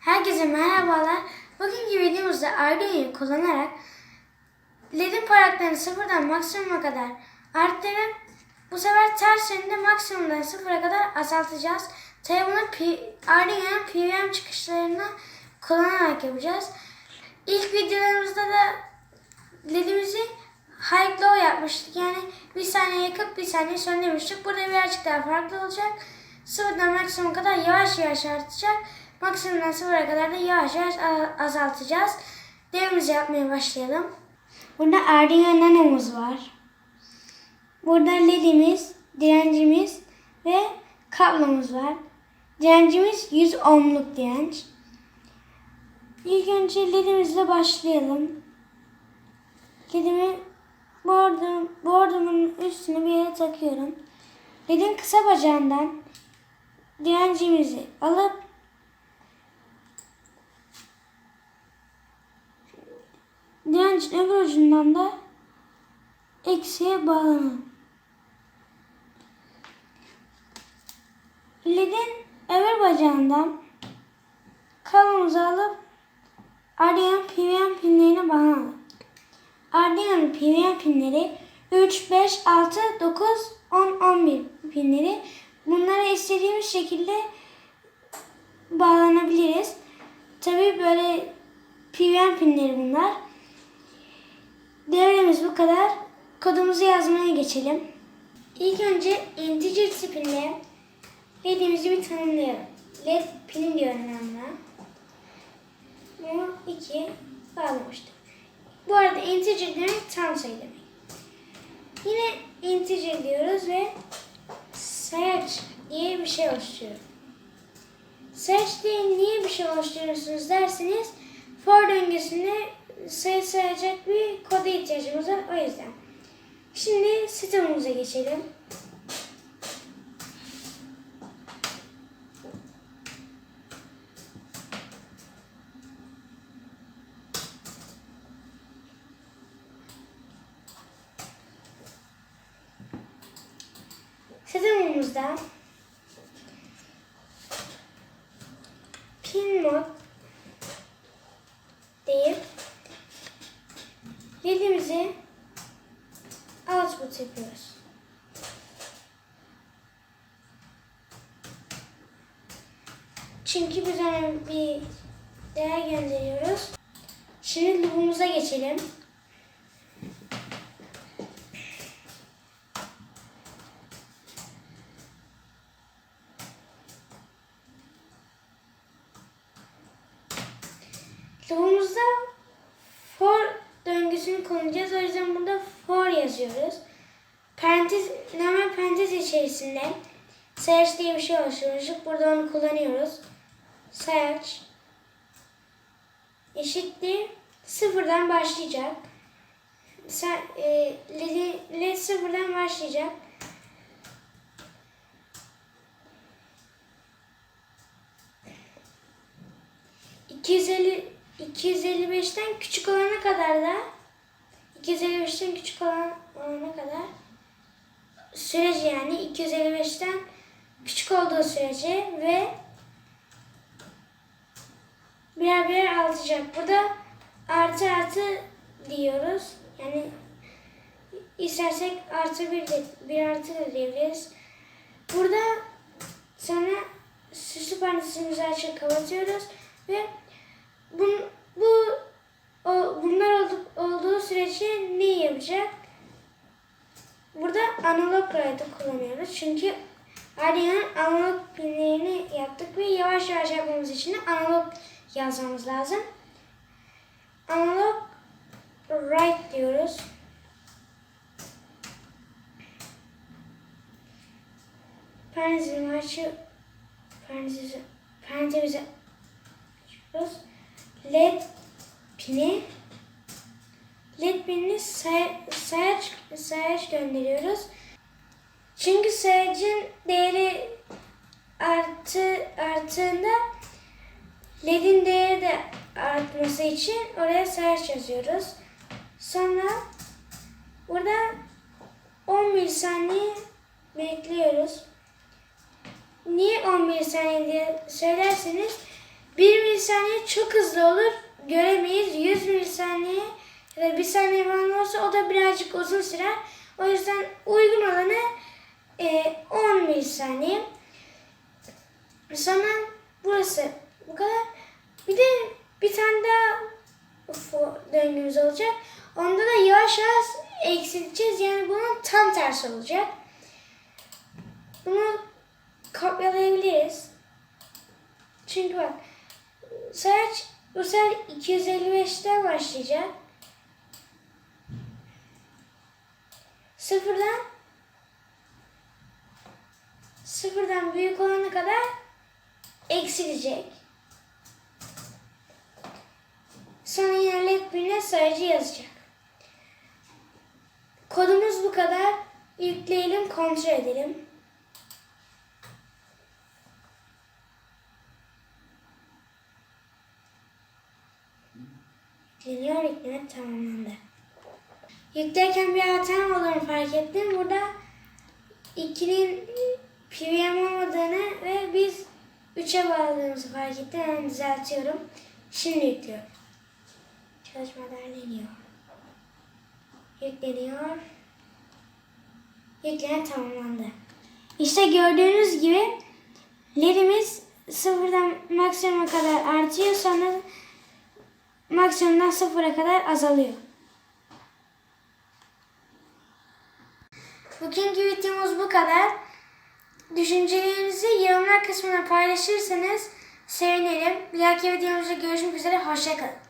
Herkese merhabalar. Bugünkü videomuzda Arduino'yu kullanarak LED'in parlaklığını sıfırdan maksimuma kadar arttırıp bu sefer ters yönde maksimumdan sıfıra kadar azaltacağız. Tabi bunu Arduino'nun PWM çıkışlarını kullanarak yapacağız. İlk videolarımızda da LED'imizi high glow yapmıştık. Yani bir saniye yakıp bir saniye söndürmüştük. Burada birazcık daha farklı olacak. Sıfırdan maksimum kadar yavaş yavaş artacak. Maksimumdan sıfıra kadar da yavaş yavaş azaltacağız. Devimizi yapmaya başlayalım. Burada Arduino Nano'muz var. Burada LED'imiz, direncimiz ve kablomuz var. Direncimiz 100 ohmluk direnç. İlk önce LED'imizle başlayalım. LED'imi bordum, bordumun üstüne bir yere takıyorum. LED'in kısa bacağından direncimizi alıp öbür ucundan da eksiye bağlanalım. LED'in öbür bacağından kablomuzu alıp Arduino PWM pinlerine bağlanalım. Arduino'nun PWM pinleri 3, 5, 6, 9, 10, 11 pinleri. Bunlara istediğimiz şekilde bağlanabiliriz. Tabi böyle PWM pinleri bunlar. Devremiz bu kadar. Kodumuzu yazmaya geçelim. İlk önce integer tipinde LED'imizi bir tanımlayalım. LED pin diyorum ben buna. Bunu 2 bağlamıştık. Bu arada integer demek tam sayı demek. Yine integer diyoruz ve sayaç diye bir şey oluşturuyor. Sayaç diye niye bir şey oluşturuyorsunuz derseniz for döngüsünde sayı sayacak bir koda ihtiyacımız var o yüzden. Şimdi sistemimize geçelim. Sistemimizde pin mod LED'imizi output yapıyoruz. Çünkü biz ona bir değer gönderiyoruz. Şimdi loop'umuza geçelim. Loop'umuzda for döngüsünü kullanacağız. O yüzden burada for yazıyoruz. Parantez, hemen parantez içerisinde sayaç diye bir şey oluşturmuştuk. Burada onu kullanıyoruz. Sayaç eşittir sıfırdan başlayacak. Sen, e, LED, LED sıfırdan başlayacak. ...250, 255'ten küçük olana kadar da 255'ten küçük olan olana kadar sürece yani 255'ten küçük olduğu sürece ve birer birer artacak. Burada artı artı diyoruz. Yani istersek artı bir de bir artı da diyebiliriz. Burada sonra süslü parantezimizi açıp kapatıyoruz ve bun, bu o, bunlar olduk, olduğu sürece ne yapacak? Burada analog kaydı kullanıyoruz. Çünkü Arduino'nun analog pinlerini yaptık ve yavaş yavaş yapmamız için analog yazmamız lazım. Analog write diyoruz. Parantezimi açıp parantezi parantezimizi açıyoruz. LED pini LED pinini say, sayaç, sayaç gönderiyoruz. Çünkü sayacın değeri artı arttığında LED'in değeri de artması için oraya sayaç yazıyoruz. Sonra burada 10 milisaniye bekliyoruz. Niye 11 saniye diye söylerseniz 1 milisaniye milisaniye çok hızlı olur. Göremeyiz. 100 milisaniye ya 1 saniye falan olsa o da birazcık uzun sürer. O yüzden uygun olanı e, 10 milisaniye. Sonra burası bu kadar. Bir de bir tane daha UFO döngümüz olacak. Onda da yavaş yavaş eksilteceğiz. Yani bunun tam tersi olacak. Bunu kopyalayabiliriz. Çünkü bak sayaç bu sefer 255'ten başlayacak. Sıfırdan sıfırdan büyük olana kadar eksilecek. Sonra yine led birine sayıcı yazacak. Kodumuz bu kadar. Yükleyelim, kontrol edelim. Yükleniyor, yükleme tamamlandı. Yüklerken bir hatam olduğunu fark ettim. Burada 2'nin PVM olmadığını ve biz 3'e bağladığımızı fark ettim. Hemen düzeltiyorum. Şimdi yüklüyorum. Çalışma derleniyor. Yükleniyor. Yükleme tamamlandı. İşte gördüğünüz gibi ledimiz sıfırdan maksimuma kadar artıyor sonra maksimumdan sıfıra kadar azalıyor. Bugünkü videomuz bu kadar. Düşüncelerinizi yorumlar kısmına paylaşırsanız sevinirim. Bir dahaki videomuzda görüşmek üzere. Hoşçakalın.